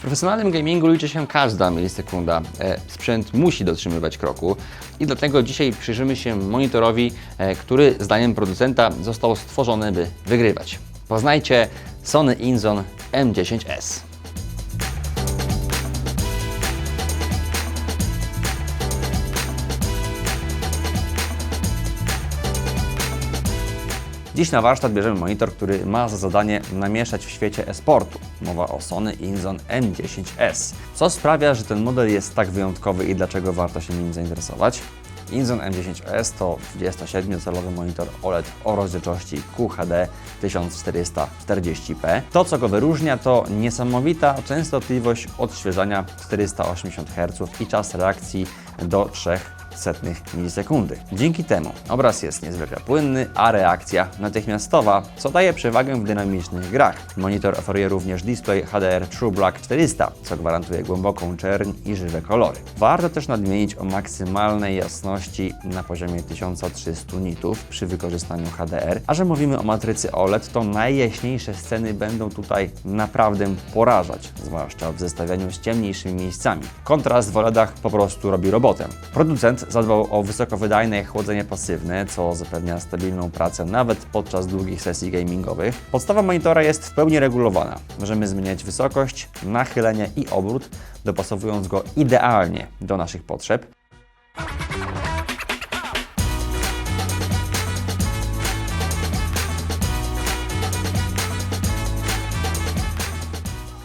W profesjonalnym gamingu liczy się każda milisekunda. E, Sprzęt musi dotrzymywać kroku i dlatego dzisiaj przyjrzymy się monitorowi, e, który zdaniem producenta został stworzony, by wygrywać. Poznajcie Sony Inzon M10S. Dziś na warsztat bierzemy monitor, który ma za zadanie namieszać w świecie e-sportu. Mowa o Sony Inzon M10S. Co sprawia, że ten model jest tak wyjątkowy i dlaczego warto się nim zainteresować? Inzon M10S to 27-calowy monitor OLED o rozdzielczości QHD 1440p. To, co go wyróżnia, to niesamowita częstotliwość odświeżania 480 Hz i czas reakcji do 3 setnych milisekundy. Dzięki temu obraz jest niezwykle płynny, a reakcja natychmiastowa, co daje przewagę w dynamicznych grach. Monitor oferuje również display HDR True Black 400, co gwarantuje głęboką czerń i żywe kolory. Warto też nadmienić o maksymalnej jasności na poziomie 1300 nitów przy wykorzystaniu HDR, a że mówimy o matrycy OLED, to najjaśniejsze sceny będą tutaj naprawdę porażać, zwłaszcza w zestawianiu z ciemniejszymi miejscami. Kontrast w OLEDach po prostu robi robotę. Producent zadbał o wysokowydajne chłodzenie pasywne, co zapewnia stabilną pracę nawet podczas długich sesji gamingowych. Podstawa monitora jest w pełni regulowana. Możemy zmieniać wysokość, nachylenie i obrót, dopasowując go idealnie do naszych potrzeb.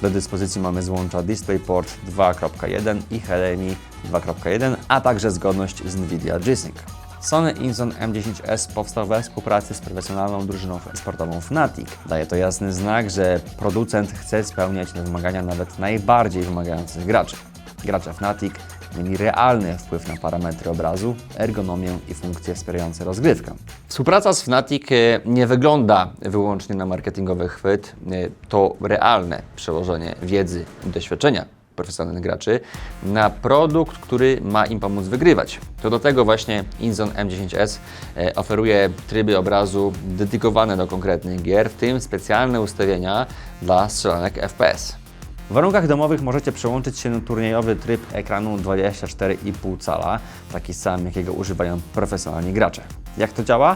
Do dyspozycji mamy złącza DisplayPort 2.1 i HDMI 2.1, a także zgodność z NVIDIA G-Sync. Sony Inzon M10S powstał we współpracy z profesjonalną drużyną sportową Fnatic. Daje to jasny znak, że producent chce spełniać wymagania nawet najbardziej wymagających graczy. Gracze Fnatic mieli realny wpływ na parametry obrazu, ergonomię i funkcje wspierające rozgrywkę. Współpraca z Fnatic e, nie wygląda wyłącznie na marketingowy chwyt, e, to realne przełożenie wiedzy i doświadczenia profesjonalnych graczy na produkt, który ma im pomóc wygrywać. To do tego właśnie Inzon M10S e, oferuje tryby obrazu dedykowane do konkretnych gier, w tym specjalne ustawienia dla strzelanek FPS. W warunkach domowych możecie przełączyć się na turniejowy tryb ekranu 24,5 cala, taki sam jakiego używają profesjonalni gracze. Jak to działa?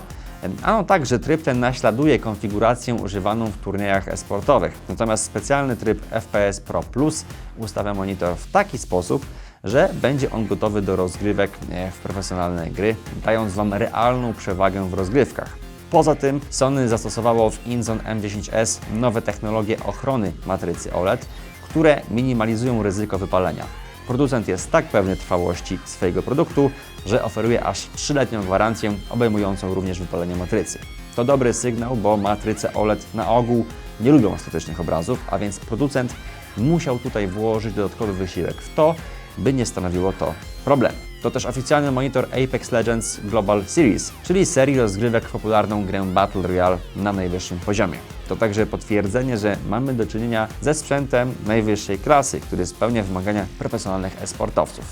Ano tak, że tryb ten naśladuje konfigurację używaną w turniejach e-sportowych. Natomiast specjalny tryb FPS Pro Plus ustawia monitor w taki sposób, że będzie on gotowy do rozgrywek w profesjonalne gry, dając Wam realną przewagę w rozgrywkach. Poza tym Sony zastosowało w Inzon M10S nowe technologie ochrony matrycy OLED, które minimalizują ryzyko wypalenia. Producent jest tak pewny trwałości swojego produktu, że oferuje aż 3-letnią gwarancję obejmującą również wypalenie matrycy. To dobry sygnał, bo matryce OLED na ogół nie lubią statycznych obrazów, a więc producent musiał tutaj włożyć dodatkowy wysiłek w to, by nie stanowiło to problemu. To też oficjalny monitor Apex Legends Global Series, czyli serii rozgrywek w popularną grę Battle Royale na najwyższym poziomie. To także potwierdzenie, że mamy do czynienia ze sprzętem najwyższej klasy, który spełnia wymagania profesjonalnych e-sportowców.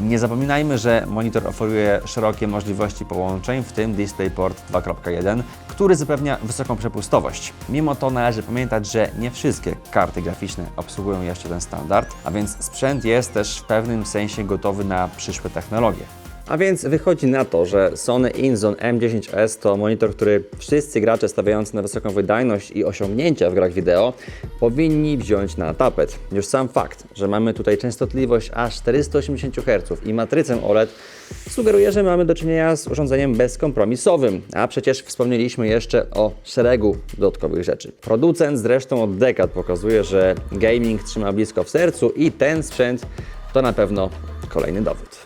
Nie zapominajmy, że monitor oferuje szerokie możliwości połączeń, w tym DisplayPort 2.1, który zapewnia wysoką przepustowość. Mimo to należy pamiętać, że nie wszystkie karty graficzne obsługują jeszcze ten standard, a więc sprzęt jest też w pewnym sensie gotowy na przyszłe technologie. A więc wychodzi na to, że Sony Inzon M10S to monitor, który wszyscy gracze stawiający na wysoką wydajność i osiągnięcia w grach wideo powinni wziąć na tapet. Już sam fakt, że mamy tutaj częstotliwość aż 480 Hz i matrycę OLED sugeruje, że mamy do czynienia z urządzeniem bezkompromisowym, a przecież wspomnieliśmy jeszcze o szeregu dodatkowych rzeczy. Producent zresztą od dekad pokazuje, że gaming trzyma blisko w sercu i ten sprzęt to na pewno kolejny dowód.